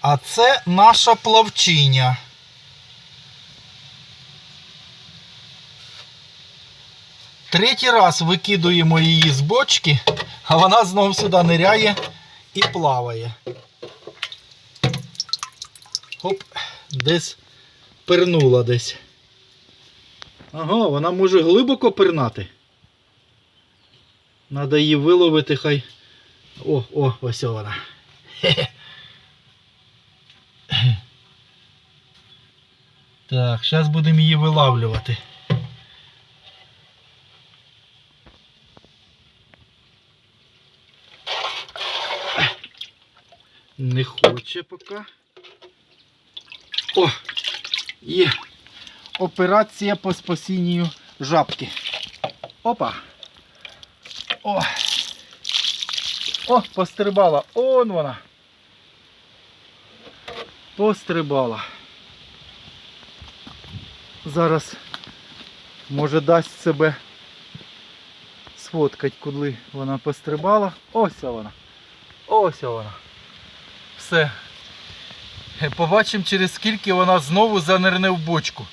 А це наша плавчиня. Третій раз викидуємо її з бочки, а вона знову сюди ниряє і плаває. Хоп, десь пирнула десь. Ага, вона може глибоко пирнати. Надо її виловити хай. О, о, ось вона. Хе-хе. Так, зараз будемо її вилавлювати. Не хоче поки. О! Є. Операція по спасінню жабки. Опа. О. О, пострибала. Он вона. Пострибала. Зараз може дасть себе сфоткати, коли вона пострибала. Ось вона. Ось вона. Все. Побачимо через скільки вона знову занирне в бочку.